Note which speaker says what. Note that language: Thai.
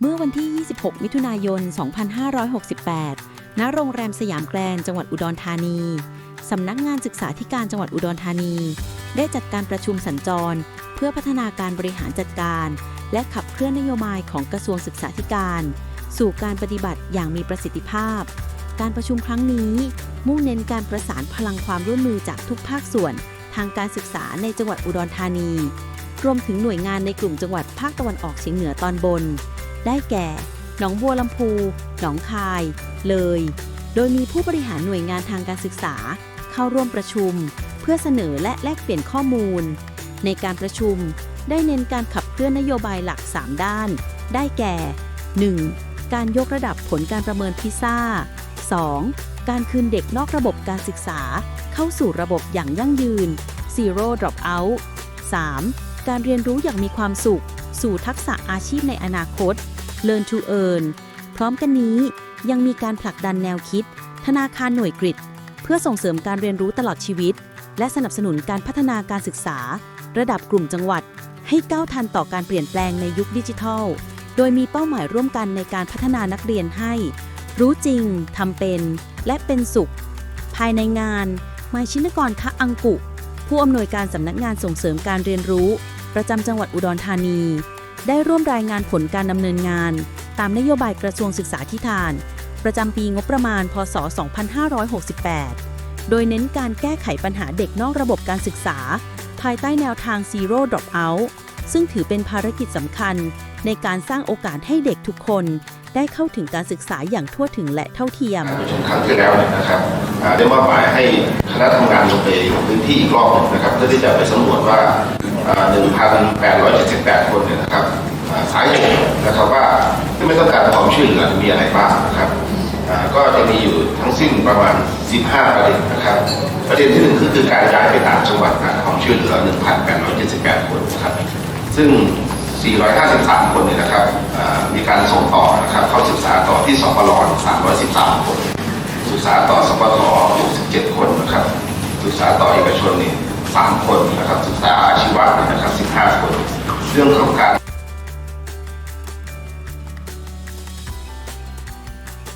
Speaker 1: เมื่อวันที่ 26 มิถุนายน 2568 ณ โรงแรมสยามแกรนด์จังหวัดอุดรธานี สำนักงานศึกษาธิการจังหวัดอุดรธานี ได้จัดการประชุมสัญจร เพื่อพัฒนาการบริหารจัดการ และขับเคลื่อนนโยบายของกระทรวงศึกษาธิการ สู่การปฏิบัติอย่างมีประสิทธิภาพ การประชุมครั้งนี้ มุ่งเน้นการประสานพลังความร่วมมือจากทุกภาคส่วน ทางการศึกษาในจังหวัดอุดรธานี รวมถึงหน่วยงานในกลุ่มจังหวัดภาคตะวันออกเฉียงเหนือตอนบน ได้แก่ หนองบัวลำพู หนองคาย เลย โดยมีผู้บริหารหน่วยงานทางการศึกษา เข้าร่วมประชุม เพื่อเสนอและแลกเปลี่ยนข้อมูล ในการประชุมได้เน้นการขับเคลื่อนนโยบายหลัก 3 ด้าน ได้แก่ 1. การยกระดับผลการประเมินพิซซ่า 2. การคืนเด็กนอกระบบการศึกษา เข้าสู่ระบบอย่างยั่งยืน Zero Dropout 3. การเรียนรู้อย่างมีความสุข สู่ทักษะอาชีพในอนาคต Learn to Earn พร้อมกันนี้ยังมีการผลักดันแนวคิด ธนาคารหน่วยกริดเพื่อส่งเสริมการเรียนรู้ตลอดชีวิต และสนับสนุนการพัฒนาการศึกษา ระดับกลุ่มจังหวัด ให้ก้าวทันต่อการเปลี่ยนแปลงในยุคดิจิทัล โดยมีเป้าหมายร่วมกันในการพัฒนานักเรียนให้ รู้จริงทำเป็น และเป็นสุข ภายในงานมายชินกรคะอังกุผู้อำนวยการสำนักงานส่งเสริมการเรียนรู้ ประจำจังหวัดอุดรธานี ได้ร่วมรายงานผลการดำเนินงาน ตามนโยบายกระทรวงศึกษาธิการ ประจำปีงบประมาณ พศ 2568 โดยเน้นการแก้ไขปัญหาเด็กนอกระบบการศึกษา ภายใต้แนวทาง Zero Dropout ซึ่งถือเป็นภารกิจสำคัญ ในการสร้างโอกาสให้เด็กทุกคน ได้เข้าถึงการศึกษาอย่างทั่วถึงและเท่าเทียม
Speaker 2: ประชุมครั้งที่แล้วนะครับได้มอบหมายให้คณะทำงานลงไปพื้นที่อีกรอบหนึ่งนะครับเพื่อที่จะไปสำรวจว่า 1,878 คนเนี่ยนะครับอ่าสาเหตุนะครับว่าที่ไม่ต้องการความช่วยเหลือมีอะไรบ้างนะครับก็จะมีอยู่ทั้งสิ้นประมาณ 15 ประเด็นนะครับ ประเด็นที่หนึ่งคือคือการย้ายไปต่างจังหวัดหาความช่วยเหลือ 1,878 คนนะครับซึ่ง 453 คนเนี่ยนะครับมีการส่งต่อนะครับเข้าศึกษาต่อที่สปร313 คน ศึกษาต่อสปท67 คนนะครับศึกษาต่อเอกชนเนี่ย 3 คนนะครับศึกษาอาชีวะเนี่ยนะครับ 15 คน เรื่องของการ